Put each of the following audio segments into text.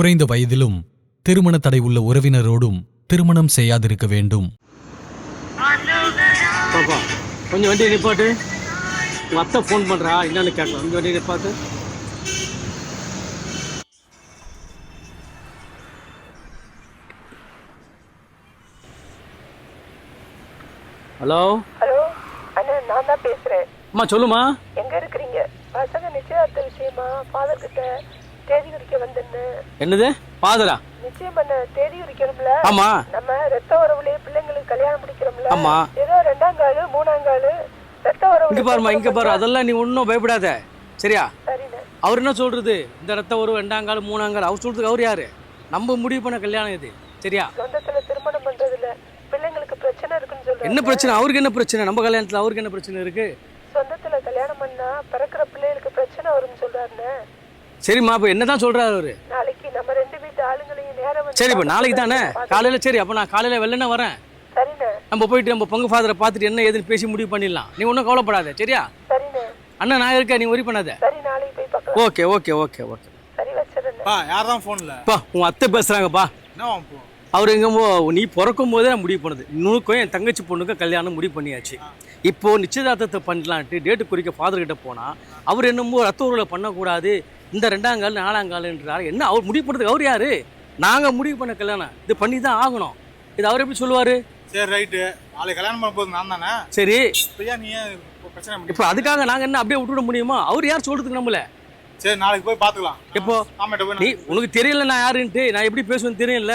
குறைந்த வயதிலும் திருமண தடை உள்ள உறவினரோடும் திருமணம் செய்யாதிருக்க வேண்டும். பாப்பா கொஞ்சம் வண்டியை நிப்பாட்டு. உங்கள் அத்தை ஃபோன் பண்ணுறா என்னன்னு கேட்கலாம். கொஞ்சம் வண்டியை நிப்பாட்டு. ஹலோ? ஹலோ அண்ணா நான் தான் பேசுறேன். அம்மா சொல்லுமா எங்க இருக்கிறீங்க? பசங்க நிச்சயதார்த்த விஷயமா? ஃபாதர் கிட்ட தேதி குறிக்க வந்தேன்னு. என்னது? பாதரா? நிச்சயம் பண்ண தேதி குறிக்கணும்ல. ஆமா. நம்ம ரத்த உறவுலயே பிள்ளைங்களுக்கு கல்யாணம் முடிக்கிறோம்ல ஆமா. ஏதோ ரெண்டாம் காலு மூணாம் காலு ரத்த இங்க உறவு பாருமா இங்க பாரு. அதெல்லாம் நீ ஒன்றும் பயப்படாத. சரியா? அவர் என்ன சொல்றது? இந்த இடத்த ஒரு ரெண்டாங்கால் மூணாங்கால் அவர் சொல்றதுக்கு அவர் யாரு? நம்ம முடிவு பண்ண கல்யாணம் இது. சரியா? சொந்தத்துல திருமணம் பண்றதுல பிள்ளைங்களுக்கு பிரச்சனை இருக்குன்னு சொல்றேன் என்ன பிரச்சனை? அவருக்கு என்ன பிரச்சனை? நம்ம கல்யாணத்துல அவருக்கு என்ன பிரச்சனை இருக்கு? சொந்தத்துல கல்யாணம் பண்ணா பிறக்கிற பிள்ளைகளுக்கு பிரச்சனை வரும்னு சொல்றாருண்ணே. சரிம்மா இப்போ என்னதான் சொல்றாரு அவரு? நாளைக்கு நம்ம ரெண்டு வீட்டு ஆளுங்களையும் நேரம் வந்து சரி இப்போ நாளைக்கு தானே? காலையில சரி அப்போ நான் காலையில வெள்ளனே வரேன். சரிண்ணே. நம்ம போயிட்டு நம்ம பங்கு ஃபாதரை பார்த்துட்டு என்ன ஏதுன்னு பேசி முடிவு பண்ணிடலாம். நீ ஒன்றும் கவலைப்படாத சரியா? சரிண்ணே. அண்ணா நான் இருக்கேன் நீ ஒரி பண்ணாத. சரி நாளைக்கு போய் பார்க்கலாம். Okay okay okay okay. சரி வச்சிருந்தேன் பா யார் தான் ஃபோனில் பா உன் அத்தை பேசுறாங்கப்பா என்ன போ அவர் எங்கேமோ நீ பிறக்கும் போதே நான் முடிவு பண்ணது. இன்னுக்கும் என் தங்கச்சி பொண்ணுக்கும் கல்யாணம் முடிவு பண்ணியாச்சு. இப்போ நிச்சயதார்த்தத்தை பண்ணலான்ட்டு டேட்டு குறிக்க ஃபாதர் கிட்ட போனா அவர் என்னமோ ரத்த உறவுல பண்ணக்கூடாது இந்த ரெண்டாம் கால் நாலாம் காலுன்றாரு என்ன? அவர் முடிவு பண்ணுறதுக்கு அவர் யாரு? நாங்க முடிவு பண்ண கல்யாணம். இது பண்ணி தான் ஆகணும். இது அவர் எப்படி சொல்லுவாரு? சரி ரைட்டு. நாளைக்கு கல்யாணம் பண்ண போது நான் தானே? சரி. இப்போ ஏன் நீ பிரச்சனை இப்போ அதுக்காக நாங்க என்ன அப்படியே விட்டுவிட முடியுமா? அவர் யார் சொல்றதுக்கு நம்மள? சரி நாளைக்கு போய் பார்த்துக்கலாம் எப்போ? நீ உனக்கு தெரியல நான் யாருன்ட்டு? நான் எப்படி பேசுவேன்னு தெரியல.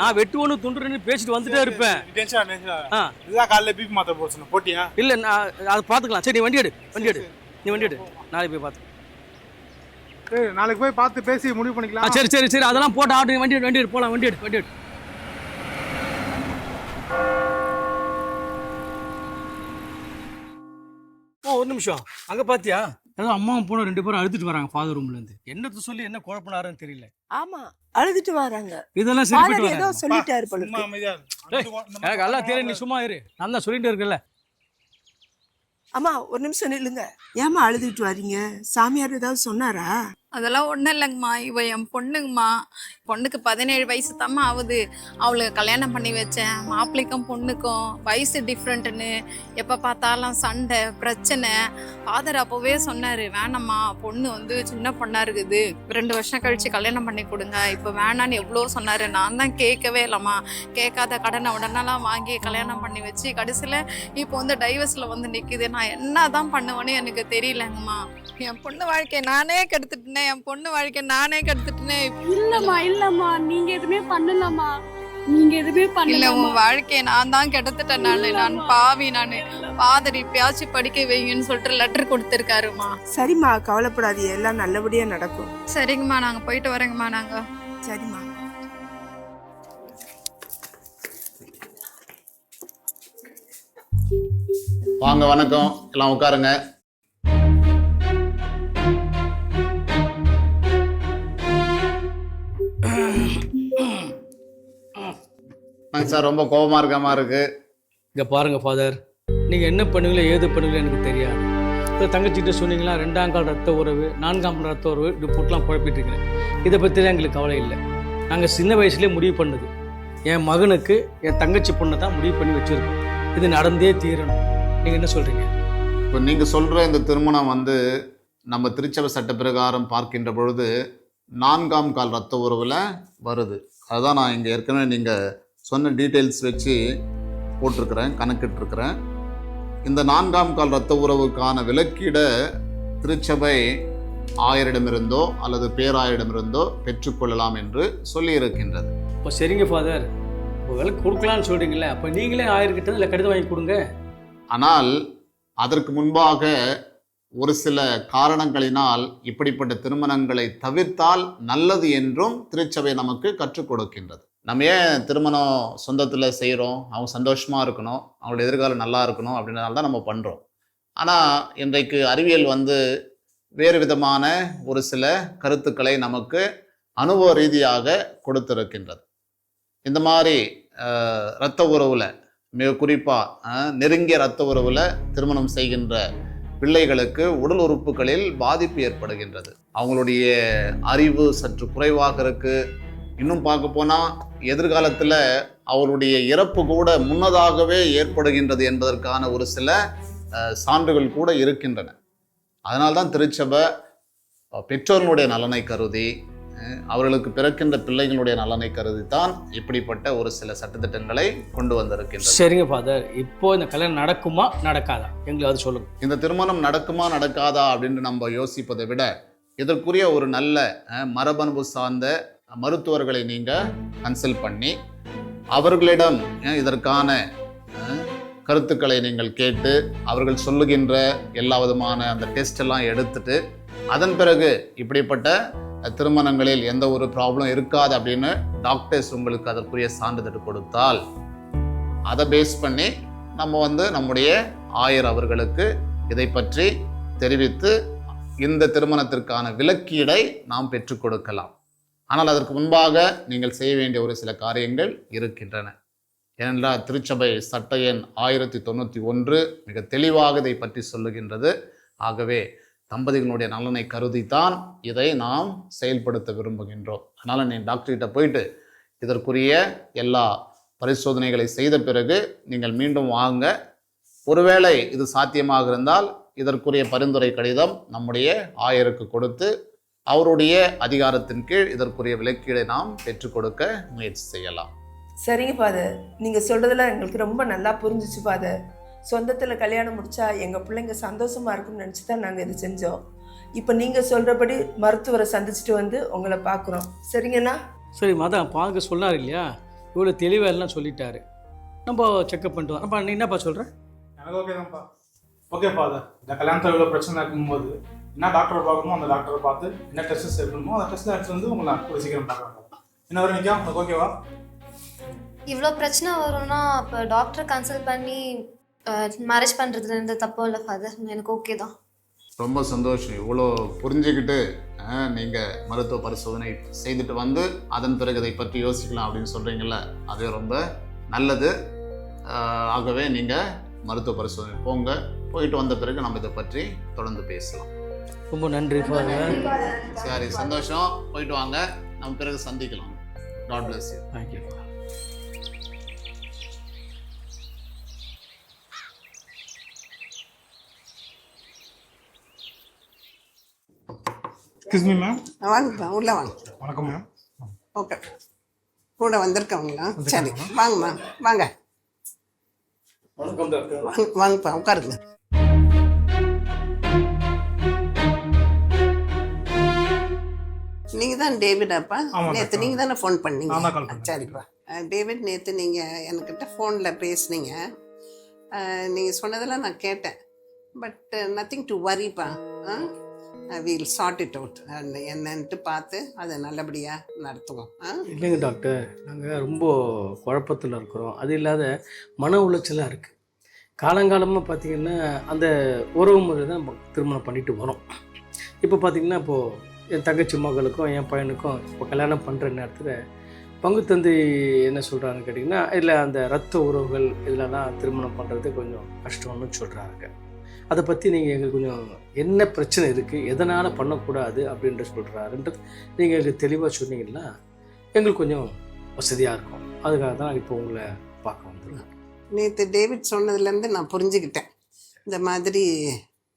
நான் வெட்டுவனு துண்டுறேன்னு பேசிட்டு வந்துட்டே இருப்பேன். டென்ஷன் டென்ஷன் இதுதான் காலைல பிபி மாத்திரை போட சொன்ன போட்டியா? இல்ல நான் அதை பார்த்துக்கலாம் சரி நீ வண்டி எடு. வண்டி எடு. நீ வண்டி எடு. நாளைக்கு போய் பார்த்து நாளைக்கு போய் பார்த்து பேசி முடிவு பண்ணிக்கலாம். சரி சரி சரி. அதெல்லாம் போட்டு ஆட்டு வண்டி வண்டி எடு போலாம். வண்டி எடு வண்டி எடு ஓ ஒரு நிமிஷம். அங்க பாத்தியா? ஏதோ அம்மாவும் போன ரெண்டு பேரும் அழுதுட்டு வராங்க ஃபாதர் ரூம்ல இருந்து. என்னத்த சொல்லி என்ன குழப்பினாருன்னு தெரியல. ஆமா அழுதுட்டு வராங்க. இதெல்லாம் சரி ஏதோ சொல்லிட்டாரு போல. அமைதியா எல்லாம் தெரியும் நீ சும்மா இரு. நான் தான் சொல்லிட்டு இருக்கல அம்மா ஒரு நிமிஷம் நில்லுங்க. ஏமா அழுதுட்டு வரீங்க சாமியார் ஏதாவது சொன்னாரா? அதெல்லாம் ஒன்றும் இல்லைங்கம்மா. இவ என் பொண்ணுங்கம்மா. பொண்ணுக்கு பதினேழு வயசு தாம்மா ஆகுது. அவளுக்கு கல்யாணம் பண்ணி வச்சேன். மாப்பிள்ளைக்கும் பொண்ணுக்கும் வயசு டிஃப்ரெண்ட்டுன்னு எப்போ பார்த்தாலும் சண்டை பிரச்சனை. ஃபாதர் அப்போவே சொன்னார் வேணாம்மா பொண்ணு வந்து சின்ன பொண்ணாக இருக்குது. ரெண்டு வருஷம் கழித்து கல்யாணம் பண்ணி கொடுங்க. இப்போ வேணான்னு எவ்வளோ சொன்னார். நான் தான் கேட்கவே இல்லைம்மா. கேட்காத கடனை உடனெல்லாம் வாங்கி கல்யாணம் பண்ணி வச்சு கடைசியில் இப்போ வந்து டைவர்ஸில் வந்து நிற்குது நான் என்ன தான் பண்ணுவேன்னு எனக்கு தெரியலங்கம்மா. என் பொண்ணு வாழ்க்கை நானே கெடுத்துட்டேனே. என் பொண்ணு வாழ்க்கை நானே கெடுத்துட்டேனே. இல்லம்மா இல்லம்மா நீங்க எதுவுமே பண்ணலம்மா நீங்க எதுவுமே பண்ணலம்மா உன் வாழ்க்கையை நான் தான் கெடுத்துட்டேன் நானு. நான் பாவி நானு. பாதரி பேச்சு படிக்க வைங்கன்னு சொல்லிட்டு லெட்டர் கொடுத்துருக்காருமா. சரிம்மா கவலைப்படாதீங்க. எல்லாம் நல்லபடியா நடக்கும். சரிங்கம்மா நாங்க போயிட்டு வரேங்கம்மா நாங்க. சரிம்மா. வாங்க வணக்கம். எல்லாம் உட்காருங்க. சார் ரொம்ப கோபமா இருக்க மாதிரி இருக்கு. இங்க பாருங்க ஃபாதர் நீங்க என்ன பண்ணுவீங்களோ ஏது பண்ணுவீங்களோ எனக்கு தெரியாது. இப்போ தங்கச்சிட்ட சொன்னீங்களா ரெண்டாம் கால் ரத்த உறவு நான்காம் கால் ரத்த உறவு இப்படி போட்டுலாம் குழப்பிட்டு இருக்கிறேன் இதை பற்றிலாம் எங்களுக்கு கவலை இல்லை. நாங்கள் சின்ன வயசுலேயே முடிவு பண்ணது. என் மகனுக்கு என் தங்கச்சி பொண்ணை தான் முடிவு பண்ணி வச்சுருக்கோம். இது நடந்தே தீரணும். நீங்கள் என்ன சொல்கிறீங்க இப்போ நீங்க சொல்ற இந்த திருமணம் வந்து நம்ம திருச்சபை சட்ட பிரகாரம் பார்க்கின்ற பொழுது நான்காம் கால் ரத்த உறவுல வருது. அதுதான் நான் இங்கே ஏற்கனவே நீங்க சொன்ன டீட்டெயில்ஸ் வச்சு போட்டிருக்கிறேன் கணக்கிட்டிருக்கிறேன். இந்த நான்காம் கால் ரத்த உறவுக்கான விலக்கீடை திருச்சபை ஆயரிடமிருந்தோ அல்லது பேராயரிடமிருந்தோ பெற்றுக்கொள்ளலாம் என்று சொல்லியிருக்கின்றது. இப்போ சரிங்க ஃபாதர் விலை கொடுக்கலான்னு சொல்கிறீங்களே அப்போ நீங்களே ஆயிருக்கிட்டது இல்லை கடிதம் வாங்கி கொடுங்க. ஆனால் அதற்கு முன்பாக ஒரு சில காரணங்களினால் இப்படிப்பட்ட திருமணங்களை தவிர்த்தால் நல்லது என்றும் திருச்சபை நமக்கு கற்றுக் கொடுக்கின்றது. நம்ம ஏன் திருமணம் சொந்தத்தில் செய்கிறோம் அவங்க சந்தோஷமாக இருக்கணும். அவங்களோட எதிர்காலம் நல்லா இருக்கணும் அப்படின்றனால தான் நம்ம பண்ணுறோம் ஆனால் இன்றைக்கு அறிவியல் வந்து வேறு விதமான ஒரு சில கருத்துக்களை நமக்கு அனுபவ ரீதியாக கொடுத்திருக்கின்றது. இந்த மாதிரி இரத்த உறவில் மிக குறிப்பாக நெருங்கிய இரத்த உறவில் திருமணம் செய்கின்ற பிள்ளைகளுக்கு உடல் உறுப்புகளில் பாதிப்பு ஏற்படுகின்றது. அவங்களுடைய அறிவு சற்று குறைவாக இருக்குது இன்னும் பார்க்க போனால் எதிர்காலத்தில் அவருடைய இறப்பு கூட முன்னதாகவே ஏற்படுகின்றது என்பதற்கான ஒரு சில சான்றுகள் கூட இருக்கின்றன. அதனால்தான் திருச்சபை அஹ், பெற்றோர்களுடைய நலனை கருதி அவர்களுக்கு பிறக்கின்ற பிள்ளைகளுடைய நலனை கருதி தான் இப்படிப்பட்ட ஒரு சில சட்டத்திட்டங்களை கொண்டு வந்திருக்கின்றது. சரிங்க ஃபாதர். இப்போ இந்த கல்யாணம் நடக்குமா நடக்காதா? எங்களுக்கு அது சொல்லுங்க. இந்த திருமணம் நடக்குமா நடக்காதா அப்படின்னு நம்ம யோசிப்பதை விட இதற்குரிய ஒரு நல்ல அஹ், மரபணுவு சார்ந்த மருத்துவர்களை நீங்கள் கன்சல்ட் பண்ணி அவர்களிடம் இதற்கான கருத்துக்களை நீங்கள் கேட்டு அவர்கள் சொல்லுகின்ற எல்லா விதமான அந்த டெஸ்ட் எல்லாம் எடுத்துட்டு அதன் பிறகு இப்படிப்பட்ட திருமணங்களில் எந்த ஒரு ப்ராப்ளம் இருக்காது அப்படின்னு டாக்டர்ஸ் உங்களுக்கு அதற்குரிய சான்றிதழ் கொடுத்தால் அதை பேஸ் பண்ணி நம்ம வந்து நம்முடைய ஆயர் அவர்களுக்கு இதை பற்றி தெரிவித்து இந்த திருமணத்திற்கான விலக்கீடை நாம் பெற்றுக் கொடுக்கலாம். ஆனால் அதற்கு முன்பாக நீங்கள் செய்ய வேண்டிய ஒரு சில காரியங்கள் இருக்கின்றன. ஏனென்றால் திருச்சபை சட்ட எண் ஆயிரத்தி தொண்ணூற்றி ஒன்று மிக தெளிவாக இதை பற்றி சொல்லுகின்றது. ஆகவே தம்பதிகளுடைய நலனை கருதித்தான் இதை நாம் செயல்படுத்த விரும்புகின்றோம். அதனால் நீ டாக்டர்கிட்ட போயிட்டு இதற்குரிய எல்லா பரிசோதனைகளை செய்த பிறகு நீங்கள் மீண்டும் வாங்க. ஒருவேளை இது சாத்தியமாக இருந்தால் இதற்குரிய பரிந்துரை கடிதம் நம்முடைய ஆயருக்கு கொடுத்து அவருடைய அதிகாரத்தின் கீழ் இதற்குரிய விலக்கீடை நாம் பெற்றுக் கொடுக்க முயற்சி செய்யலாம். சரிங்க ஃபாதர் நீங்கள் சொல்கிறதெல்லாம் எங்களுக்கு ரொம்ப நல்லா புரிஞ்சிச்சு ஃபாதர் சொந்தத்தில் கல்யாணம் முடிச்சா எங்கள் பிள்ளைங்க சந்தோஷமாக இருக்கும்னு நினச்சி தான் நாங்கள் இது செஞ்சோம். இப்போ நீங்கள் சொல்கிறபடி மருத்துவரை சந்திச்சுட்டு வந்து உங்களை பார்க்குறோம். சரிங்கண்ணா சரி மதம் பார்க்க சொன்னார் இல்லையா? இவ்வளோ தெளிவாக எல்லாம் சொல்லிட்டாரு. நம்ம செக்அப் பண்ணிட்டு வரோம் அப்போ நீ என்னப்பா சொல்கிறேன் எனக்கு ஓகே தான்ப்பா. ஓகே ஃபாதர் இந்த கல்யாணத்தில் இவ்வளோ பிரச்சனை இருக்கும்போது என்ன டாக்டரை பார்க்கணுமோ அந்த டாக்டரை பார்த்து என்ன டெஸ்ட்ஸ் இருக்கணுமோ அந்த டெஸ்ட் எடுத்து வந்து உங்களை கூட சீக்கிரம் பார்க்குறாங்க என்ன வரும் நிற்கா உங்களுக்கு ஓகேவா இவ்வளோ பிரச்சனை வரும்னா அப்போ டாக்டரை கன்சல்ட் பண்ணி மேரேஜ் பண்ணுறதுல எந்த தப்பும் இல்லை ஃபாதர் எனக்கு ஓகே தான். ரொம்ப சந்தோஷம். இவ்வளோ புரிஞ்சுக்கிட்டு அஹ், நீங்க மருத்துவ பரிசோதனை செய்துட்டு வந்து அதன் பிறகு இதை பற்றி யோசிக்கலாம் அப்படின்னு சொல்றீங்கல்ல அது ரொம்ப நல்லது. ஆகவே நீங்க மருத்துவ பரிசோதனை போங்க. போயிட்டு வந்த பிறகு நம்ம இதை பற்றி தொடர்ந்து பேசலாம். ரொம்ப நன்றி ஃபாதர் சரி சந்தோஷம். போயிட்டு வாங்க. நம்ம பிறகு சந்திக்கலாம். God bless you. Thank you excuse me ma'am வாங்கப்பா உள்ள வாங்க. வணக்கம் மேம் ஓகே கூட வந்திருக்கவங்களா? சரி வாங்கம்மா வாங்க. வணக்கம் டாக்டர் வாங்க வாங்கப்பா உட்காருங்க. நீங்க தான் டேவிடாப்பா நேற்று டாக்டர். நீங்க தானே ஃபோன் பண்ணீங்க. சரிப்பா. டேவிட் நேற்று நீங்க என்கிட்ட ஃபோனில் பேசுனீங்க. அஹ், நீங்க சொன்னதெல்லாம் நான் கேட்டேன். பட் நத்திங் டு வரிப்பா வீல் சார்ட் இட் அவுட் என்னன்ட்டு பார்த்து அதை நல்லபடியாக நடத்துவோம். ஆ? இல்லைங்க டாக்டர். நாங்கள் ரொம்ப குழப்பத்தில் இருக்கிறோம். அது இல்லாத மன உளைச்சலாக இருக்குது காலங்காலமாக பார்த்தீங்கன்னா அந்த உறவு முறை தான் திருமணம் பண்ணிட்டு வரோம். இப்போ பார்த்தீங்கன்னா இப்போது என் தங்கச்சி மகளுக்கும் என் பையனுக்கும் இப்போ கல்யாணம் பண்ணுற நேரத்தில் பங்கு தந்தை என்ன சொல்கிறாங்கன்னு கேட்டிங்கன்னா இல்லை அந்த ரத்த உறவுகள் இதிலலாம் திருமணம் பண்ணுறது கொஞ்சம் கஷ்டம்னு சொல்கிறாங்க அதை பற்றி நீங்கள் எங்களுக்கு கொஞ்சம் என்ன பிரச்சனை இருக்குது எதனால் பண்ணக்கூடாது அப்படின்ற சொல்கிறாருன்றது நீங்கள் எங்களுக்கு தெளிவாக சொன்னீங்கன்னா எங்களுக்கு கொஞ்சம் வசதியாக இருக்கும். அதுக்காக தான் இப்போ உங்களை பார்க்க வந்துடுவேன் நேற்று டேவிட் சொன்னதுலேருந்து நான் புரிஞ்சுக்கிட்டேன். இந்த மாதிரி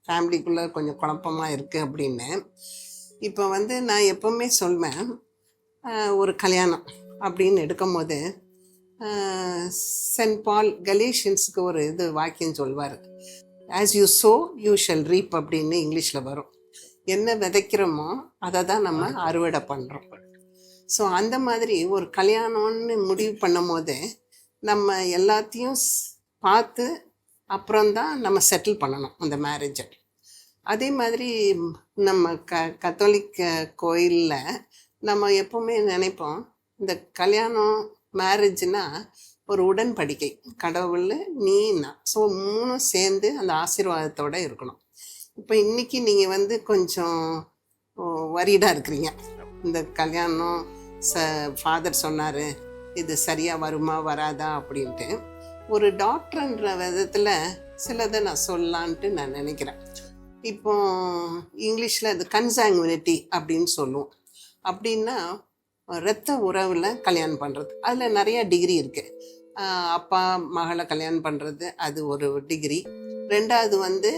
ஃபேமிலிக்குள்ளே கொஞ்சம் குழப்பமாக இருக்குது அப்படின்னு. இப்போ வந்து நான் எப்போவுமே சொல்வேன் ஒரு கல்யாணம் அப்படின்னு எடுக்கும் போது சென்ட் பால் கலீஷியன்ஸுக்கு ஒரு இது வாக்கியம் சொல்வார். As you sow you shall reap அப்படின்னு இங்கிலீஷில் வரும். என்ன விதைக்கிறோமோ அதை தான் நம்ம அறுவடை பண்ணுறோம் ஸோ அந்த மாதிரி ஒரு கல்யாணம்னு முடிவு பண்ணும் போது நம்ம எல்லாத்தையும் பார்த்து அப்புறம்தான் நம்ம செட்டில் பண்ணணும் அந்த மேரேஜை அதே மாதிரி நம்ம க கத்தோலிக்க கோயிலில் நம்ம எப்போவுமே நினைப்போம் இந்த கல்யாணம் மேரேஜ்னா ஒரு உடன்படிக்கை. கடவுள் நீ நான். ஸோ மூணும் சேர்ந்து அந்த ஆசீர்வாதத்தோடு இருக்கணும். இப்போ இன்னைக்கு நீங்கள் வந்து கொஞ்சம் வரிடாக இருக்கிறீங்க. இந்த கல்யாணம் ச ஃபாதர் சொன்னார் இது சரியாக வருமா வராதா அப்படின்ட்டு. ஒரு டாக்டர்ன்ற விதத்தில் சிலதை நான் சொல்லலான்ட்டு நான் நினைக்கிறேன். இப்போ இங்கிலீஷில் அது கன்சாங்குனிட்டி அப்படின்னு சொல்லுவோம். அப்படின்னா இரத்த உறவில் கல்யாணம் பண்ணுறது அதில் நிறையா டிகிரி இருக்குது அப்பா மகளை கல்யாணம் பண்ணுறது அது ஒரு டிகிரி ரெண்டாவது வந்து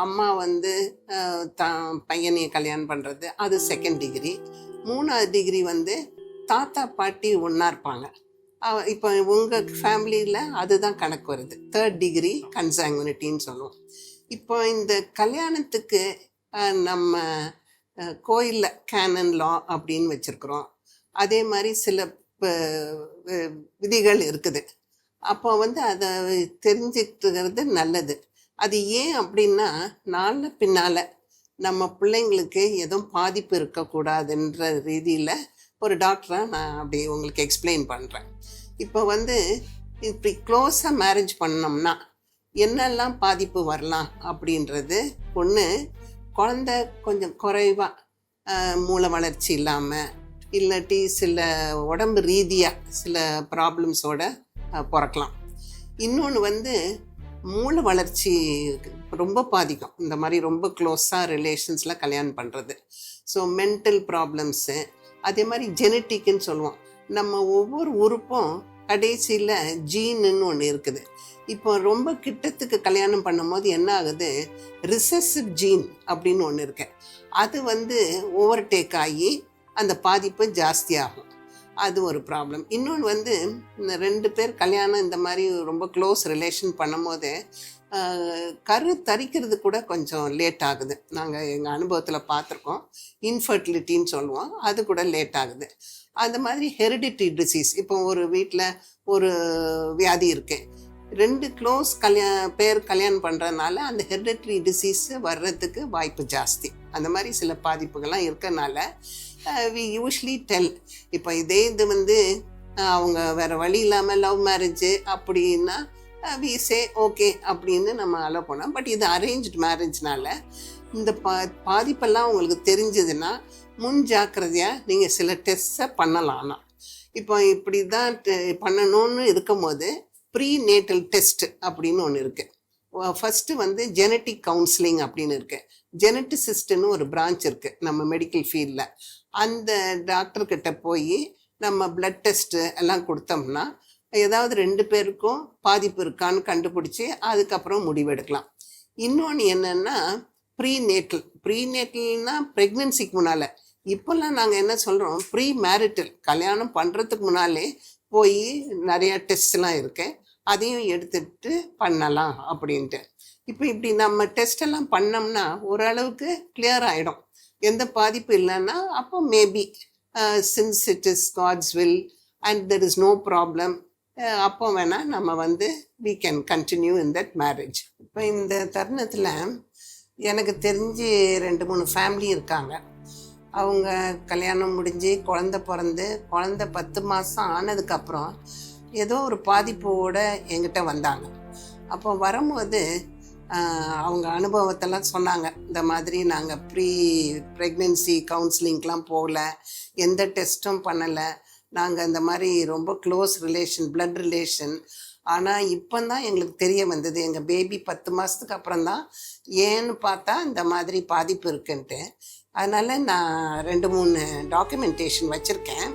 அம்மா வந்து ஆஹ், தான் பையனையை கல்யாணம் பண்ணுறது அது செகண்ட் டிகிரி மூணாவது டிகிரி வந்து தாத்தா பாட்டி ஒன்றா இருப்பாங்க. இப்போ உங்கள் ஃபேமிலியில் அதுதான் கணக்கு வருது. தேர்ட் டிகிரி கன்சாங்குனிட்டின்னு சொல்லுவோம். இப்போ இந்த கல்யாணத்துக்கு நம்ம கோயிலில் கேனன் லா அப்படின்னு வச்சுருக்குறோம். அதே மாதிரி சில விதிகள் இருக்குது. அப்போ வந்து அதை தெரிஞ்சுக்கிறது நல்லது. அது ஏன் அப்படின்னா நாள பின்னால் நம்ம பிள்ளைங்களுக்கு எதுவும் பாதிப்பு இருக்கக்கூடாதுன்ற ரீதியில் ஒரு டாக்டராக நான் அப்படி உங்களுக்கு எக்ஸ்பிளைன் பண்ணுறேன் இப்போ வந்து இப்படி க்ளோஸாக மேரேஜ் பண்ணோம்னா என்னெல்லாம் பாதிப்பு வரலாம் அப்படின்றது? ஒன்று குழந்த கொஞ்சம் குறைவாக மூளை வளர்ச்சி இல்லாமல் இல்லாட்டி சில உடம்பு ரீதியாக சில ப்ராப்ளம்ஸோட பிறக்கலாம். இன்னொன்று வந்து மூளை வளர்ச்சி ரொம்ப பாதிக்கும். இந்த மாதிரி ரொம்ப க்ளோஸாக ரிலேஷன்ஸில் கல்யாணம் பண்ணுறது ஸோ மென்டல் ப்ராப்ளம்ஸு அதே மாதிரி ஜெனட்டிக்குன்னு சொல்லுவோம். நம்ம ஒவ்வொரு உறுப்பும் கடைசியில் ஜீனுன்னு ஒன்று இருக்குது. இப்போ ரொம்ப கிட்டத்துக்கு கல்யாணம் பண்ணும்போது என்ன ஆகுது? ரிசசிவ் ஜீன் அப்படின்னு ஒன்று இருக்கு. அது வந்து ஓவர்டேக் ஆகி அந்த பாதிப்பு ஜாஸ்தியாகும். அது ஒரு ப்ராப்ளம் இன்னொன்று வந்து இந்த ரெண்டு பேர் கல்யாணம் இந்த மாதிரி ரொம்ப க்ளோஸ் ரிலேஷன் பண்ணும்போது கரு தரிக்கிறது கூட கொஞ்சம் லேட் ஆகுது. நாங்கள் எங்கள் அனுபவத்தில் பார்த்துருக்கோம். இன்ஃபர்டிலிட்டின்னு சொல்லுவோம். அது கூட லேட் ஆகுது. அந்த மாதிரி ஹெரிடிட்டி டிசீஸ் இப்போ ஒரு வீட்டில் ஒரு வியாதி இருக்குது ரெண்டு க்ளோஸ் கல்யாண பேர் கல்யாணம் பண்ணுறதுனால அந்த ஹெரிடட்ரி டிசீஸ் வர்றதுக்கு வாய்ப்பு ஜாஸ்தி. அந்த மாதிரி சில பாதிப்புகள்லாம் இருக்கறனால வி யூஸ்வலி டெல் இப்போ இதே இது வந்து அவங்க வேறு வழி இல்லாமல் லவ் மேரேஜு அப்படின்னா வி சே ஓகே அப்படின்னு நம்ம அலோ பண்ணோம் பட் இது அரேஞ்ச்டு மேரேஜ்னால இந்த பா பாதிப்பெல்லாம் உங்களுக்கு தெரிஞ்சதுன்னா முன் ஜாக்கிரதையாக நீங்கள் சில டெஸ்ட்டை பண்ணலாம் ஆனால் இப்போ இப்படி தான் பண்ணணும்னு இருக்கும்போது ப்ரீ நேட்டல் டெஸ்ட் அப்படின்னு ஒன்று இருக்குது ஃபஸ்ட்டு வந்து ஜெனட்டிக் கவுன்சிலிங் அப்படின்னு இருக்குது ஜெனட்டிசிஸ்ட்னு ஒரு பிரான்ச் இருக்குது நம்ம மெடிக்கல் ஃபீல்டில் அந்த டாக்டர்கிட்ட போய் நம்ம பிளட் டெஸ்ட்டு எல்லாம் கொடுத்தோம்னா ஏதாவது ரெண்டு பேருக்கும் பாதிப்பு இருக்கான்னு கண்டுபிடிச்சி அதுக்கப்புறம் முடிவெடுக்கலாம். இன்னொன்று என்னென்னா ப்ரீ நேட்டல் ப்ரீ ப்ரெக்னென்சிக்கு முன்னால். இப்போல்லாம் நாங்கள் என்ன சொல்கிறோம் ப்ரீ மேரிட்டல் கல்யாணம் பண்ணுறதுக்கு முன்னாலே போய் நிறைய டெஸ்ட்லாம் இருக்கேன். அதையும் எடுத்துட்டு பண்ணலாம் அப்படின்ட்டு. இப்போ இப்படி நம்ம டெஸ்டெல்லாம் பண்ணோம்னா ஓரளவுக்கு கிளியர் ஆகிடும் எந்த பாதிப்பு இல்லைன்னா அப்போ maybe since it is God's will and there is no problem அப்போ வேணால் நம்ம வந்து we can continue in that marriage இப்போ இந்த தருணத்தில் எனக்கு தெரிஞ்சு ரெண்டு மூணு ஃபேமிலி இருக்காங்க. அவங்க கல்யாணம் முடிஞ்சு குழந்த பிறந்து குழந்த பத்து மாதம் ஆனதுக்கப்புறம் ஏதோ ஒரு பாதிப்போடு எங்கிட்ட வந்தாங்க. அப்போ வரும்போது அவங்க அனுபவத்தெல்லாம் சொன்னாங்க. இந்த மாதிரி நாங்கள் ப்ரீ ப்ரெக்னென்சி கவுன்சிலிங்க்கெலாம் போகல எந்த டெஸ்ட்டும் பண்ணலை. நாங்கள் இந்த மாதிரி ரொம்ப க்ளோஸ் ரிலேஷன் பிளட் ரிலேஷன். ஆனால் இப்போ தான் எங்களுக்கு தெரிய வந்தது. எங்கள் பேபி பத்து மாதத்துக்கு அப்புறம் தான் ஏன்னு பார்த்தா இந்த மாதிரி பாதிப்பு இருக்குன்ட்டு. அதனால் நான் ரெண்டு மூணு டாக்குமெண்டேஷன் வச்சுருக்கேன்.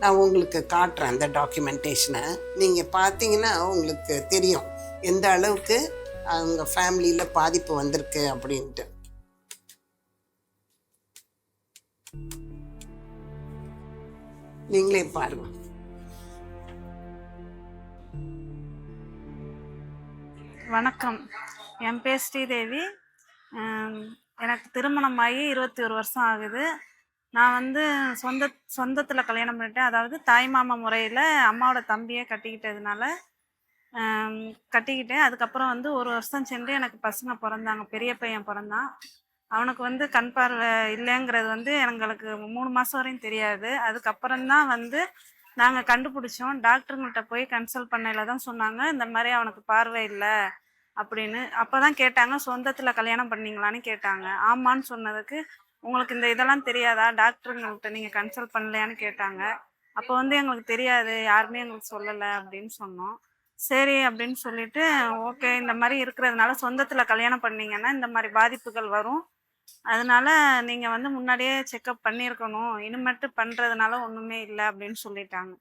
நான் உங்களுக்கு காட்டுறேன் அந்த டாக்குமெண்டேஷனை நீங்கள் பார்த்தீங்கன்னா உங்களுக்கு தெரியும் எந்த அளவுக்கு அவங்க ஃபேமிலியில் பாதிப்பு வந்திருக்கு அப்படின்ட்டு. நீங்களே பாருங்க. வணக்கம். என் பேர் ஸ்ரீதேவி. எனக்கு திருமணம் ஆகி இருபத்தி ஒரு வருஷம் ஆகுது. நான் வந்து சொந்த சொந்தத்தில் கல்யாணம் பண்ணிட்டேன். அதாவது தாய் மாமா முறையில் அம்மாவோட தம்பியை கட்டிக்கிட்டதுனால கட்டிக்கிட்டேன். அதுக்கப்புறம் வந்து ஒரு வருஷம் சென்று எனக்கு பசங்க பிறந்தாங்க. பெரிய பையன் பிறந்தான். அவனுக்கு வந்து கண் பார்வை இல்லைங்கிறது வந்து எங்களுக்கு மூணு மாதம் வரையும் தெரியாது. அதுக்கப்புறம்தான் வந்து நாங்கள் கண்டுபிடிச்சோம். டாக்டருங்கள்ட்ட போய் கன்சல்ட் பண்ணையில் தான் சொன்னாங்க. இந்த மாதிரி அவனுக்கு பார்வை இல்லை. அப்படின்னு. அப்போ தான் கேட்டாங்க சொந்தத்தில் கல்யாணம் பண்ணீங்களான்னு கேட்டாங்க. ஆமான்னு சொன்னதுக்கு உங்களுக்கு இந்த இதெல்லாம் தெரியாதா? டாக்டருங்கள்கிட்ட நீங்கள் கன்சல்ட் பண்ணலையான்னு கேட்டாங்க. அப்போ வந்து எங்களுக்கு தெரியாது. யாருமே எங்களுக்கு சொல்லலை அப்படின்னு சொன்னோம். சரி அப்படின்னு சொல்லிட்டு ஓகே இந்த மாதிரி இருக்கிறதுனால சொந்தத்தில் கல்யாணம் பண்ணீங்கன்னா இந்த மாதிரி பாதிப்புகள் வரும். அதனால நீங்கள் வந்து முன்னாடியே செக்கப் பண்ணியிருக்கணும். இனிமேட்டு பண்ணுறதுனால ஒன்றுமே இல்லை அப்படின்னு சொல்லிட்டாங்க.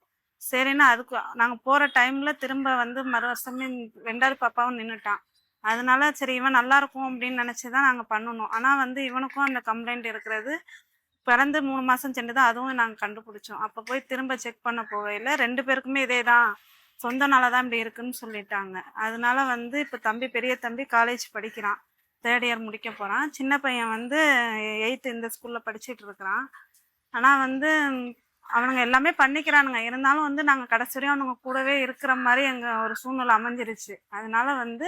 சரின்னா அதுக்கு நாங்கள் போகிற டைமில் திரும்ப வந்து மறு வருஷமே ரெண்டாவது பாப்பாவும் நின்றுட்டான் அதனால சரி இவன் நல்லா இருக்கும் அப்படின்னு நினச்சி தான் நாங்கள் பண்ணணும். ஆனால் வந்து இவனுக்கும் அந்த கம்ப்ளைண்ட் இருக்கிறது பிறந்து மூணு மாதம் சென்று தான் அதுவும் நாங்கள் கண்டுபிடிச்சோம். அப்போ போய் திரும்ப செக் பண்ண போகையில் ரெண்டு பேருக்குமே இதே தான் சொந்த நாளாக தான் இப்படி இருக்குன்னு சொல்லிட்டாங்க. அதனால வந்து இப்போ தம்பி பெரிய தம்பி காலேஜ் படிக்கிறான். தேர்ட் இயர் முடிக்க போகிறான் சின்ன பையன் வந்து எயித்து இந்த ஸ்கூலில் படிச்சுட்டு இருக்கிறான். ஆனால் வந்து அவனுங்க எல்லாமே பண்ணிக்கிறானுங்க. இருந்தாலும் வந்து நாங்கள் கடைசி வரையும் அவனுங்க கூடவே இருக்கிற மாதிரி எங்கள் ஒரு சூழ்நிலை அமைஞ்சிருச்சு. அதனால வந்து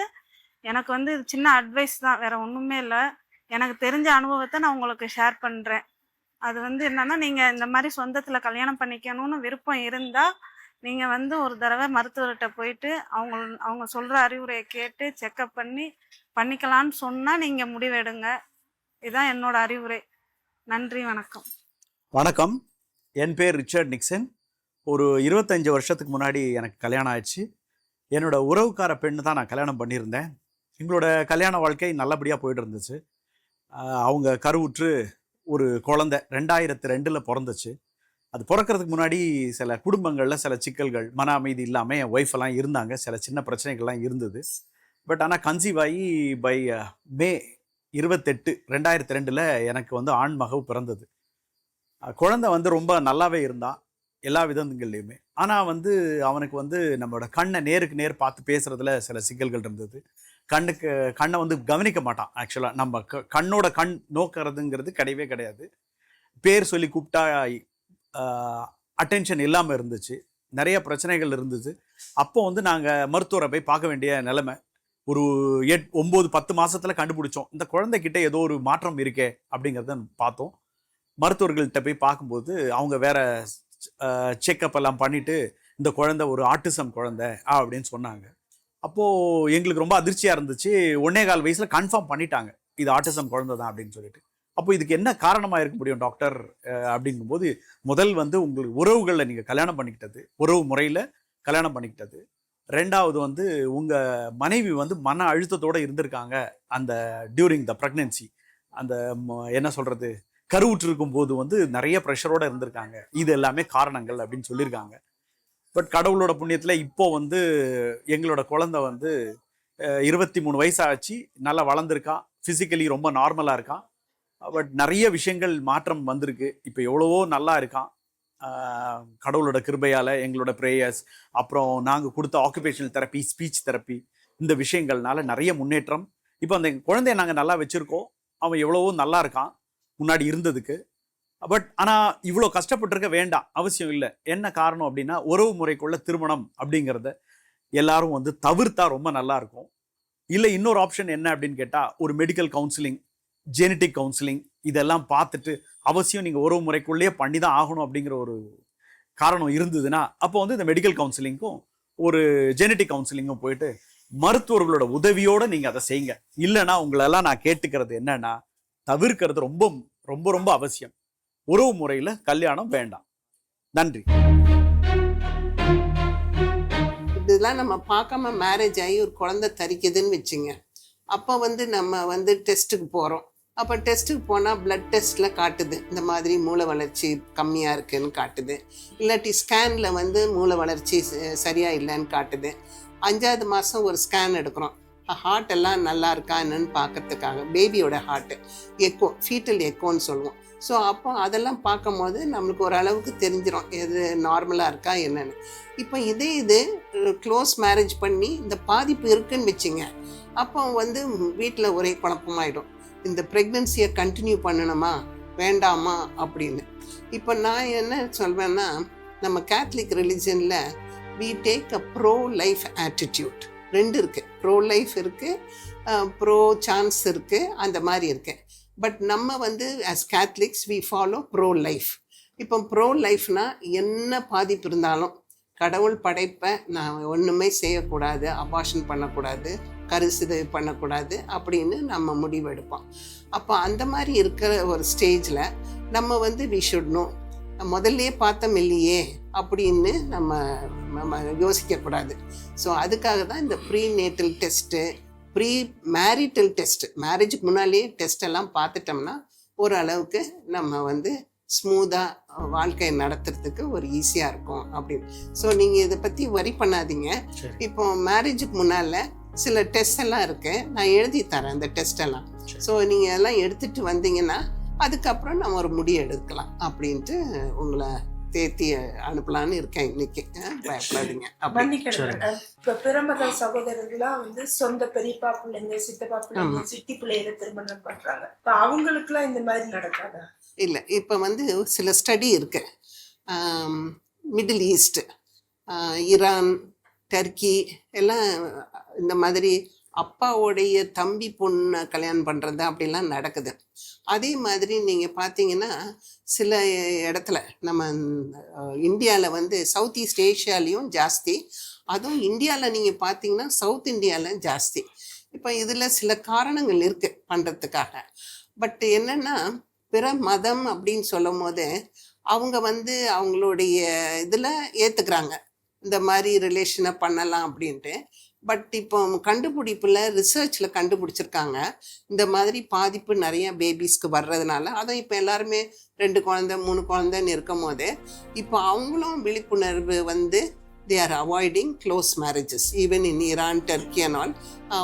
எனக்கு வந்து இது சின்ன அட்வைஸ் தான் வேற ஒன்றுமே இல்லை. எனக்கு தெரிஞ்ச அனுபவத்தை நான் உங்களுக்கு ஷேர் பண்ணுறேன் அது வந்து என்னன்னா நீங்கள் இந்த மாதிரி சொந்தத்தில் கல்யாணம் பண்ணிக்கணும்னு விருப்பம் இருந்தால் நீங்கள் வந்து ஒரு தடவை மருத்துவர்கிட்ட போயிட்டு அவங்க அவங்க சொல்கிற அறிவுரையை கேட்டு செக்கப் பண்ணி பண்ணிக்கலான்னு சொன்னால் நீங்கள் முடிவெடுங்க. இதுதான் என்னோட அறிவுரை. நன்றி வணக்கம். வணக்கம். என் பேர் ரிச்சர்ட் நிக்சன். ஒரு இருபத்தஞ்சு வருஷத்துக்கு முன்னாடி எனக்கு கல்யாணம் ஆயிடுச்சு. என்னோட உறவுக்கார பெண்ணு தான் நான் கல்யாணம் பண்ணியிருந்தேன். எங்களோட கல்யாண வாழ்க்கை நல்லபடியாக போயிட்டு இருந்துச்சு அவங்க கருவுற்று ஒரு குழந்தை ரெண்டாயிரத்து ரெண்டில் பிறந்துச்சு. அது பிறக்கிறதுக்கு முன்னாடி சில குடும்பங்களில் சில சிக்கல்கள் மன அமைதி இல்லாமல் என் ஒய்ஃப் எல்லாம் இருந்தாங்க. சில சின்ன பிரச்சனைகள்லாம் இருந்தது. பட் ஆனால் கன்சீவ் ஆகி பை மே இருபத்தெட்டு ரெண்டாயிரத்தி ரெண்டில் எனக்கு வந்து ஆண் மகவு பிறந்தது. குழந்தை வந்து ரொம்ப நல்லாவே இருந்தான் எல்லா விதங்கள்லையுமே. ஆனால் வந்து அவனுக்கு வந்து நம்மளோட கண்ணை நேருக்கு நேர் பார்த்து பேசுகிறதுல சில சிக்கல்கள் இருந்தது. கண்ணுக்கு கண்ணை வந்து கவனிக்க மாட்டான். ஆக்சுவலாக நம்ம க- கண்ணோட கண் நோக்கிறதுங்கிறது கிடையவே கிடையாது. பேர் சொல்லி கூப்பிட்டா அட்டென்ஷன் இல்லாமல் இருந்துச்சு. நிறைய பிரச்சனைகள் இருந்துச்சு. அப்போ வந்து நாங்கள் மருத்துவரை போய் பார்க்க வேண்டிய நிலைமை. ஒரு எட் ஒம்பது பத்து மாதத்தில் கண்டுபிடிச்சோம். இந்த குழந்தைக்கிட்ட ஏதோ ஒரு மாற்றம் இருக்கே அப்படிங்கிறத பார்த்தோம். மருத்துவர்கள்ட்ட போய் பார்க்கும்போது அவங்க வேற செக்கப் எல்லாம் பண்ணிவிட்டு இந்த குழந்தை ஒரு ஆட்டிசம் குழந்தை அப்படின்னு சொன்னாங்க. அப்போது எங்களுக்கு ரொம்ப அதிர்ச்சியாக இருந்துச்சு. ஒன்னே கால் வயசில் கன்ஃபார்ம் பண்ணிட்டாங்க. இது ஆட்டிசம் குழந்தை தான் அப்படின்னு சொல்லிட்டு. அப்போ இதுக்கு என்ன காரணமாக இருக்க முடியும் டாக்டர் அப்படிங்கும்போது முதல் வந்து உங்களுக்கு உறவுகளில் நீங்கள் கல்யாணம் பண்ணிக்கிட்டது உறவு முறையில் கல்யாணம் பண்ணிக்கிட்டது. ரெண்டாவது வந்து உங்கள் மனைவி வந்து மன அழுத்தத்தோடு இருந்திருக்காங்க அந்த டியூரிங் த ப்ரெக்னென்சி அந்த ம- என்ன சொல்கிறது கருவுற்றிருக்கும் போது வந்து நிறைய ப்ரெஷரோடு இருந்திருக்காங்க. இது எல்லாமே காரணங்கள் அப்படின்னு சொல்லியிருக்காங்க. பட் கடவுளோட புண்ணியத்தில் இப்போ வந்து எங்களோட குழந்தை வந்து இருபத்தி மூணு வயசாச்சு. நல்லா வளர்ந்துருக்கான் ஃபிசிக்கலி ரொம்ப நார்மலாக இருக்கான் பட் நிறைய விஷயங்கள் மாற்றம் வந்திருக்கு. இப்போ எவ்வளவோ நல்லா இருக்கான் கடவுளோட கிருபையால் எங்களோட ப்ரேயர்ஸ் அப்புறம் நாங்கள் கொடுத்த ஆக்குபேஷனல் தெரப்பி ஸ்பீச் தெரப்பி இந்த விஷயங்கள்னால நிறைய முன்னேற்றம். இப்போ அந்த குழந்தைய நாங்கள் நல்லா வச்சுருக்கோம். அவன் எவ்வளவோ நல்லா இருக்கான். முன்னாடி இருந்ததுக்கு. பட் ஆனால் இவ்வளோ கஷ்டப்பட்டிருக்க வேண்டாம். அவசியம் இல்லை. என்ன காரணம் அப்படின்னா உறவு முறைக்குள்ள திருமணம் அப்படிங்கிறத எல்லாரும் வந்து தவிர்த்தா ரொம்ப நல்லா இருக்கும். இல்லை இன்னொரு ஆப்ஷன் என்ன அப்படின்னு கேட்டால் ஒரு மெடிக்கல் கவுன்சிலிங் ஜெனட்டிக் கவுன்சிலிங் இதெல்லாம் பார்த்துட்டு அவசியம் நீங்கள் உறவு முறைக்குள்ளேயே பண்ணி தான் ஆகணும் அப்படிங்கிற ஒரு காரணம் இருந்ததுன்னா அப்போ வந்து இந்த மெடிக்கல் கவுன்சிலிங்க்கும் ஒரு ஜெனட்டிக் கவுன்சிலிங்கும் போயிட்டு மருத்துவர்களோட உதவியோடு நீங்கள் அதை செய்யுங்க. இல்லைன்னா உங்களெல்லாம் நான் கேட்டுக்கிறது என்னன்னா தவிர்க்கிறது ரொம்ப ரொம்ப ரொம்ப அவசியம். உறவு முறையில் கல்யாணம் வேண்டாம். நன்றி. இதெல்லாம் நம்ம பார்க்காம மேரேஜ் ஆகி ஒரு குழந்தை தரிக்குதுன்னு வச்சுங்க. அப்போ வந்து நம்ம வந்து டெஸ்ட்டுக்கு போகிறோம் அப்போ டெஸ்ட்டுக்கு போனால் பிளட் டெஸ்ட்டில் காட்டுது. இந்த மாதிரி மூளை வளர்ச்சி கம்மியாக இருக்குன்னு காட்டுது. இல்லாட்டி ஸ்கேனில் வந்து மூளை வளர்ச்சி ச- இல்லைன்னு காட்டுது. அஞ்சாவது மாதம் ஒரு ஸ்கேன் எடுக்கிறோம். ஹார்ட் எல்லாம் நல்லா இருக்கா என்னன்னு பார்க்கறதுக்காக பேபியோட ஹார்ட்டு எக்கோ ஃபீட்டல் எக்கோன்னு சொல்லுவோம். ஸோ அப்போ அதெல்லாம் பார்க்கும்போது நம்மளுக்கு ஓரளவுக்கு தெரிஞ்சிடும் எது நார்மலாக இருக்கா என்னன்னு. இப்போ இதே இது க்ளோஸ் மேரேஜ் பண்ணி இந்த பாதிப்பு இருக்குன்னு வச்சுங்க அப்போ வந்து வீட்டில் ஒரே குழப்பமாயிடும். இந்த ப்ரெக்னென்சியை கண்டினியூ பண்ணணுமா? வேண்டாமா? அப்படின்னு. இப்போ நான் என்ன சொல்வேன்னா நம்ம Catholic ரிலிஜனில் we take a pro life attitude ரெண்டு இருக்குது ப்ரோ லைஃப் இருக்குது ப்ரோ சான்ஸ் இருக்குது அந்த மாதிரி இருக்குது பட் நம்ம வந்து as Catholics we follow pro life இப்போ ப்ரோ லைஃப்னால் என்ன பாதிப்பு இருந்தாலும் கடவுள் படைப்பை நான் ஒன்றுமே செய்யக்கூடாது அபாஷன் பண்ணக்கூடாது கருசிதை பண்ணக்கூடாது அப்படின்னு நம்ம முடிவெடுப்போம். அப்போ அந்த மாதிரி இருக்கிற ஒரு ஸ்டேஜில் நம்ம வந்து வி ஷுட் நோ முதல்லயே பார்த்தோம் இல்லையே அப்படின்னு நம்ம நம்ம யோசிக்கக்கூடாது. ஸோ அதுக்காக தான் இந்த prenatal test premarital test மேரேஜுக்கு முன்னாலேயே டெஸ்ட் எல்லாம் பார்த்துட்டோம்னா ஓரளவுக்கு நம்ம வந்து ஸ்மூத்தாக வாழ்க்கையை நடத்துறதுக்கு ஒரு ஈஸியாக இருக்கும் அப்படின்னு. ஸோ நீங்கள் இதை பற்றி வரி பண்ணாதீங்க. இப்போ மேரேஜுக்கு முன்னால் சில டெஸ்ட் எல்லாம் இருக்கு. நான் எழுதி தரேன் அந்த டெஸ்ட் எல்லாம். ஸோ நீங்கள் எல்லாம் எடுத்துட்டு வந்தீங்கன்னா அதுக்கப்புறம் நம்ம ஒரு முடிவு எடுக்கலாம் அப்படின்ட்டு உங்களை தேத்தி அனுப்பலான்னு இருக்கேன் இன்னைக்கு. பயப்படாதீங்க. இப்ப சகோதரர்கள்லாம் வந்து சொந்த பெரியப்பா பிள்ளைங்க சித்தப்பா பிள்ளைங்க. சித்தி பிள்ளைகளை திருமணம் பண்றாங்க. இப்ப அவங்களுக்குலாம் இந்த மாதிரி நடக்காதா? இல்லை இப்போ வந்து சில ஸ்டடி இருக்கு. மிடில் ஈஸ்ட் ஈரான் டர்க்கி எல்லாம் இந்த மாதிரி அப்பாவுடைய தம்பி பொண்ணை கல்யாணம் பண்ணுறது அப்படிலாம் நடக்குது. அதே மாதிரி நீங்கள் பார்த்தீங்கன்னா சில இடத்துல நம்ம இந்தியாவில் வந்து சவுத் ஈஸ்ட் ஏஷியாலேயும் ஜாஸ்தி. அதுவும் இந்தியாவில் நீங்கள் பார்த்தீங்கன்னா சவுத் இந்தியாவில் ஜாஸ்தி. இப்போ இதில் சில காரணங்கள் இருக்குது பண்ணுறதுக்காக பட் என்னென்னா பிற மதம் அப்படின்னு சொல்லும் போது அவங்க வந்து அவங்களுடைய இதில் ஏற்றுக்கிறாங்க இந்த மாதிரி ரிலேஷனை பண்ணலாம் அப்படின்ட்டு. பட் இப்போ கண்டுபிடிப்பில் ரிசர்ச்சில் கண்டுபிடிச்சிருக்காங்க. இந்த மாதிரி பாதிப்பு நிறைய பேபிஸ்க்கு வர்றதுனால அதுவும் இப்போ எல்லாருமே ரெண்டு குழந்தை மூணு குழந்தைன்னு இருக்கும் போது இப்போ அவங்களும் விழிப்புணர்வு வந்து they are avoiding close marriages even in Iran Turkey and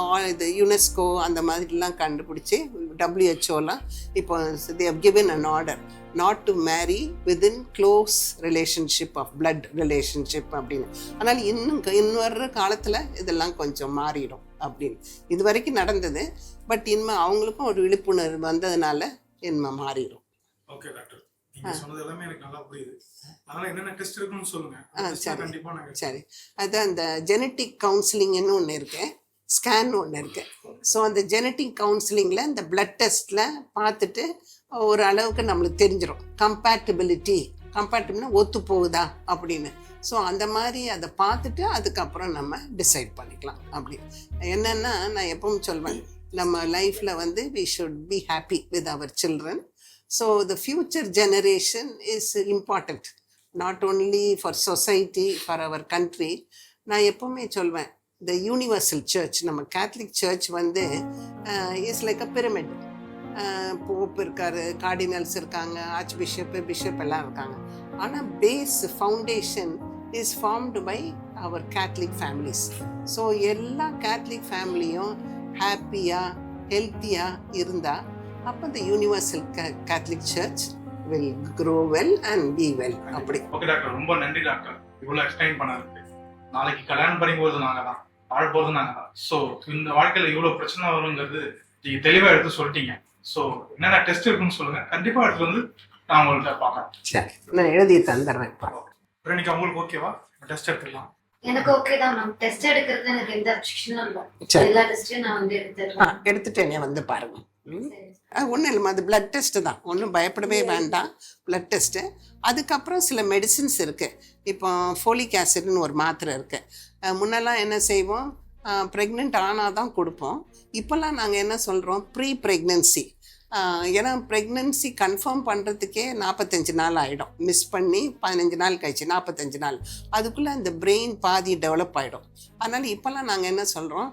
all இது யுனெஸ்கோ அந்த மாதிரிலாம் கண்டுபிடிச்சி டபிள்யூஹெச்ஓலாம் இப்போ they have given an order not to marry within close relationship of blood relationship அப்படின்னு. ஆனால் இன்னும் இன்னும் வர்ற காலத்தில் இதெல்லாம் கொஞ்சம் மாறிடும் அப்படின்னு. இது வரைக்கும் நடந்தது. பட் இனிமே அவங்களுக்கும் ஒரு விழிப்புணர்வு வந்ததுனால இனிமே மாறிடும். ஓகே டாக்டர் சரி. அதான் அந்த ஜெனட்டிக் கவுன்சிலிங்னு ஒன்று இருக்கு. ஸ்கேன் ஒன்று இருக்கு. ஸோ அந்த ஜெனட்டிக் கவுன்சிலிங்கில் இந்த பிளட் டெஸ்ட்டில் பார்த்துட்டு ஒரு அளவுக்கு நம்மளுக்கு தெரிஞ்சிடும் கம்பேட்டபிலிட்டி கம்பேட்டபிள்னா ஒத்து போகுதா அப்படின்னு. ஸோ அந்த மாதிரி அதை பார்த்துட்டு அதுக்கப்புறம் நம்ம டிசைட் பண்ணிக்கலாம் அப்படி. என்னென்னா நான் எப்பவும் சொல்வேன் நம்ம லைஃப்பில் வந்து we should be happy with our children so the future generation is important not only for society for our country நான் எப்பவுமே சொல்வேன் த யூனிவர்சல் சர்ச் நம்ம கேத்லிக் சர்ச் வந்து is like a pyramid pope இருக்காரு கார்டினல்ஸ் இருக்காங்க archbishop bishop எல்லாம் இருக்காங்க. ஆனால் base foundation is formed by our Catholic families so எல்லா கேத்தலிக் ஃபேமிலியும் ஹாப்பியாக ஹெல்த்தியாக இருந்தால் அப்போ the universal Catholic church will grow well and be well அப்படி. ஓகே டாக்டர் ரொம்ப நன்றி டாக்டர் இவ்வளவு எக்ஸ்பிளைன் பண்ணதுக்கு. நாளைக்கு கல்யாணம் பண்ணி போறது நாங்க தான் வாழ போறது நாங்க தான் ஸோ இந்த வாழ்க்கையில இவ்வளவு பிரச்சனை வருங்கிறது நீங்க தெளிவா எடுத்து சொல்லிட்டீங்க. ஸோ என்னென்ன டெஸ்ட் இருக்குன்னு சொல்லுங்க. கண்டிப்பா எடுத்து வந்து நான் உங்கள்கிட்ட பார்க்கறேன். சரி. நான் எழுதி தந்துடுறேன். இப்போ பிரணிக்கா உங்களுக்கு ஓகேவா டெஸ்ட் எடுத்துக்கலாம் எனக்கு ஓகே தான் மேம் டெஸ்ட் எடுக்கிறது எனக்கு எந்த அப்செக்ஷனும் இல்லை. சரி. எல்லா டெஸ்ட்டையும் நான் வந்து எடுத்துடுறேன். எடுத்துட்டேனே. வந்து பாருங்க. சரி. ஒன்றும் இல்லைம்மா. அது பிளட் டெஸ்ட்டு தான். ஒன்றும் பயப்படவே வேண்டாம். பிளட் டெஸ்ட்டு அதுக்கப்புறம் சில மெடிசின்ஸ் இருக்குது இப்போ ஃபோலிக் ஆசிட்னு ஒரு மாத்திரை இருக்குது முன்னெல்லாம் என்ன செய்வோம்? ப்ரெக்னென்ட் ஆனால் தான் கொடுப்போம். இப்போல்லாம் நாங்கள் என்ன சொல்கிறோம் ப்ரீ ப்ரெக்னென்சி ஏன்னா ப்ரெக்னென்சி கன்ஃபார்ம் பண்ணுறதுக்கே நாற்பத்தஞ்சு நாள் ஆகிடும் மிஸ் பண்ணி பதினஞ்சு நாள் கழிச்சு நாற்பத்தஞ்சு நாள். அதுக்குள்ளே அந்த பிரெயின் பாதி டெவலப் ஆகிடும் அதனால் இப்போல்லாம் நாங்கள் என்ன சொல்கிறோம்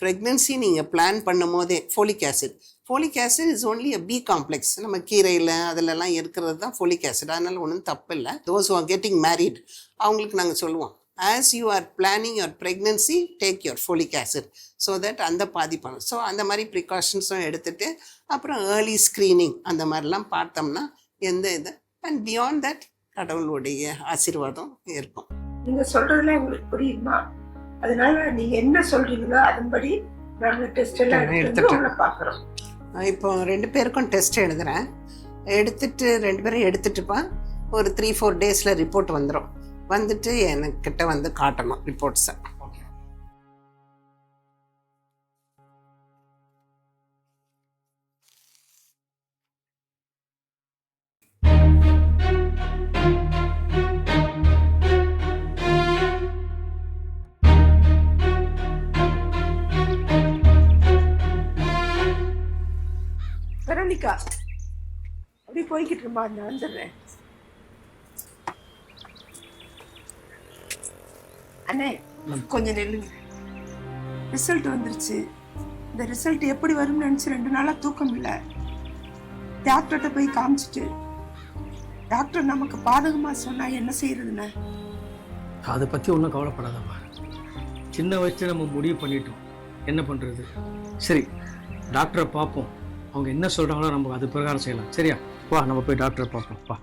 ப்ரெக்னென்சி நீங்கள் பிளான் பண்ணும் போதே folic acid folic acid is only a B complex நம்ம கீரையில் அதிலெல்லாம் இருக்கிறது தான் ஃபோலிக் ஆசிட் அதனால் ஒன்றும் தப்பு இல்லை. தோஸ் ஆர் கெட்டிங் மேரிட் அவங்களுக்கு நாங்கள் சொல்லுவோம். As you are planning your pregnancy take your folic acid so that அந்த பாதி பண்ணும் ஸோ அந்த மாதிரி ப்ரிகாஷன்ஸும் எடுத்துகிட்டு அப்புறம் ஏர்லி ஸ்க்ரீனிங் அந்த மாதிரிலாம் பார்த்தோம்னா எந்த இது? அண்ட் பியாண்ட் தட் கடவுளுடைய ஆசீர்வாதம் இருக்கும். நீங்க சொல்றதுலாம் எங்களுக்கு புரியுமா அதனால நீங்க என்ன சொல்றீங்களோ அதன்படி நாங்க டெஸ்ட் எல்லாம் நான் எடுத்து எடுத்துட்டேன். உங்களை பாக்குறோம் இப்போ ரெண்டு பேருக்கும் டெஸ்ட் எழுதுறேன். எடுத்துட்டு ரெண்டு பேரும் எடுத்துட்டுப்பா ஒரு த்ரீ ஃபோர் டேஸில் ரிப்போர்ட் வந்துடும் வந்துட்டு எனக்கிட்ட வந்து காட்டணும் ரிப்போர்ட்ஸை ஓகே வெரோனிகா அப்படி போய்கிட்டு இருமா நான் வந்துடுறேன். அண்ணே கொஞ்சம் நெல்லுங்க. ரிசல்ட் வந்துருச்சு. இந்த ரிசல்ட் எப்படி வரும்னு நினச்சி ரெண்டு நாளாக தூக்கம் இல்லை. டாக்டர்கிட்ட போய் காமிச்சிட்டு டாக்டர் நமக்கு பாதகமாக சொன்னால் என்ன செய்யறதுண்ணே? அதை பற்றி ஒன்றும் கவலைப்படாதப்பா சின்ன வயசுல நம்ம முடிவு பண்ணிட்டோம். என்ன பண்ணுறது சரி டாக்டரை பார்ப்போம். அவங்க என்ன சொல்கிறாங்களோ நம்ம அது பிரகாரம் செய்யலாம். சரியா? வா நம்ம போய் டாக்டரை பார்ப்போம். வா.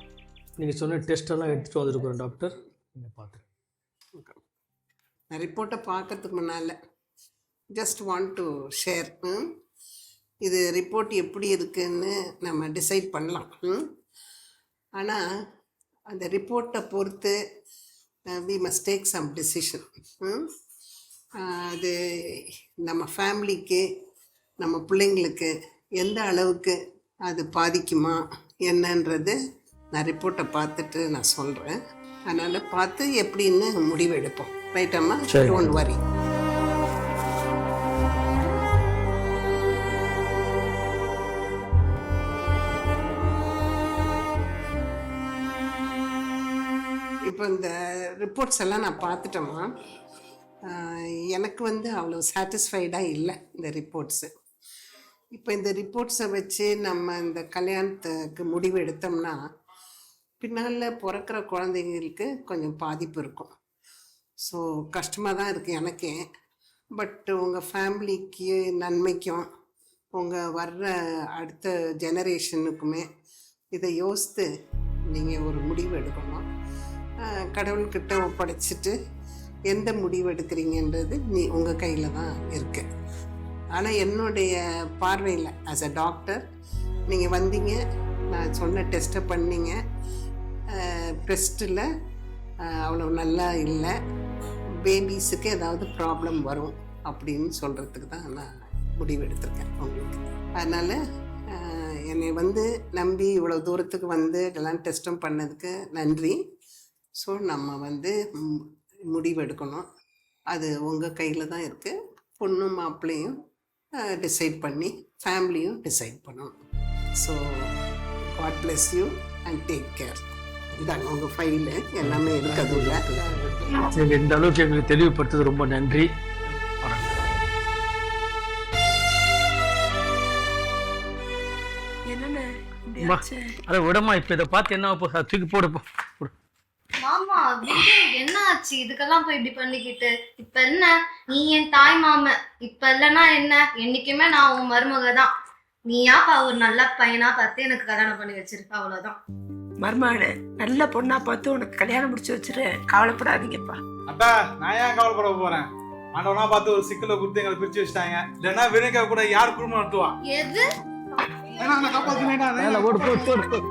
நீங்கள் சொன்ன டெஸ்ட் எல்லாம் எடுத்துகிட்டு வந்திருக்கிறோம் டாக்டர் நீங்கள் பார்த்து நான் ரிப்போர்ட்டை பார்க்கறதுக்கு முன்னால் ஜஸ்ட் வாண்ட் டு ஷேர் இது ரிப்போர்ட் எப்படி இருக்குன்னு நம்ம டிசைட் பண்ணலாம் ஆனால் அந்த ரிப்போர்ட்டை பொறுத்து we must take some decision அது நம்ம ஃபேமிலிக்கு நம்ம பிள்ளைங்களுக்கு எந்த அளவுக்கு அது பாதிக்குமா என்னன்றது நான் ரிப்போர்ட்டை பார்த்துட்டு நான் சொல்கிறேன் அதனால் பார்த்து எப்படின்னு முடிவெடுப்போம். ரைட்டம்மா. Don't worry. இப்போ இந்த ரிப்போர்ட்ஸ் எல்லாம் நான் பார்த்துட்டோம்மா. எனக்கு வந்து அவ்வளோ சாட்டிஸ்ஃபைடாக இல்லை இந்த ரிப்போர்ட்ஸு இப்போ இந்த ரிப்போர்ட்ஸை வச்சு நம்ம இந்த கல்யாணத்துக்கு முடிவு எடுத்தோம்னா பின்னால் பிறக்கிற குழந்தைங்களுக்கு கொஞ்சம் பாதிப்பு இருக்கும். ஸோ கஷ்டமாக தான் இருக்குது எனக்கே. பட் உங்கள் ஃபேமிலிக்கு நன்மைக்கும் உங்கள் வர்ற அடுத்த ஜெனரேஷனுக்குமே இதை யோசித்து நீங்கள் ஒரு முடிவு எடுக்கணும். கடவுள்கிட்ட ஒப்படைச்சிட்டு எந்த முடிவு எடுக்கிறீங்கன்றது நீ உங்கள் கையில் தான் இருக்குது ஆனால் என்னுடைய பார்வையில் ஆஸ் அ டாக்டர் நீங்கள் வந்தீங்க நான் சொன்ன டெஸ்ட்டை பண்ணீங்க. டெஸ்ட்டில் அவ்வளோ நல்லா இல்லை. பேபிஸுக்கு ஏதாவது ப்ராப்ளம் வரும் அப்படின்னு சொல்கிறதுக்கு தான் நான் முடிவெடுத்திருக்கேன் உங்களுக்கு அதனால் என்னை வந்து நம்பி இவ்வளோ தூரத்துக்கு வந்து இதெல்லாம் டெஸ்ட்டும் பண்ணதுக்கு நன்றி. ஸோ நம்ம வந்து முடிவெடுக்கணும் அது உங்கள் கையில் தான் இருக்குது பொண்ணும் மாப்பிள்ளையும் டிசைட் பண்ணி ஃபேமிலியும் டிசைட் பண்ணணும். So God bless you and take care இதாங்க உங்கள் ஃபைலு எல்லாமே இருக்குது உள்ள. நீங்கள் இந்த அளவுக்கு எங்களுக்கு தெளிவுபடுத்துறது ரொம்ப நன்றி? அதை விடமா இப்போ இதை பார்த்து என்ன? அதை தூக்கி போடு போ போடு. மாமா என்ன ஆச்சு? இதுக்கெல்லாம் போய் இப்படி பண்ணிக்கிட்டு. இப்ப என்ன? நீ என் தாய் மாமன். இப்ப இல்லைன்னா என்ன? என்னைக்குமே நான் உன் மருமக தான் நீயாப்பா ஒரு நல்ல பையனா பார்த்து எனக்கு கல்யாணம் பண்ணி வச்சிருக்க அவ்வளவுதான். மருமகனே நல்ல பொண்ணா பார்த்து உனக்கு கல்யாணம் முடிச்சு வச்சிரு. கவலைப்படாதீங்கப்பா. அப்பா நான் ஏன் கவலைப்பட போறேன்? ஆண்டவனா பார்த்து ஒரு சிக்கலை கொடுத்து எங்களை பிரிச்சு வச்சுட்டாங்க. இல்லைன்னா வினக்கா கூட யார் குடும்பம் நடத்துவா? எது? நான் காப்பாத்தினேடா ஓடு, போடு, போடு, போடு.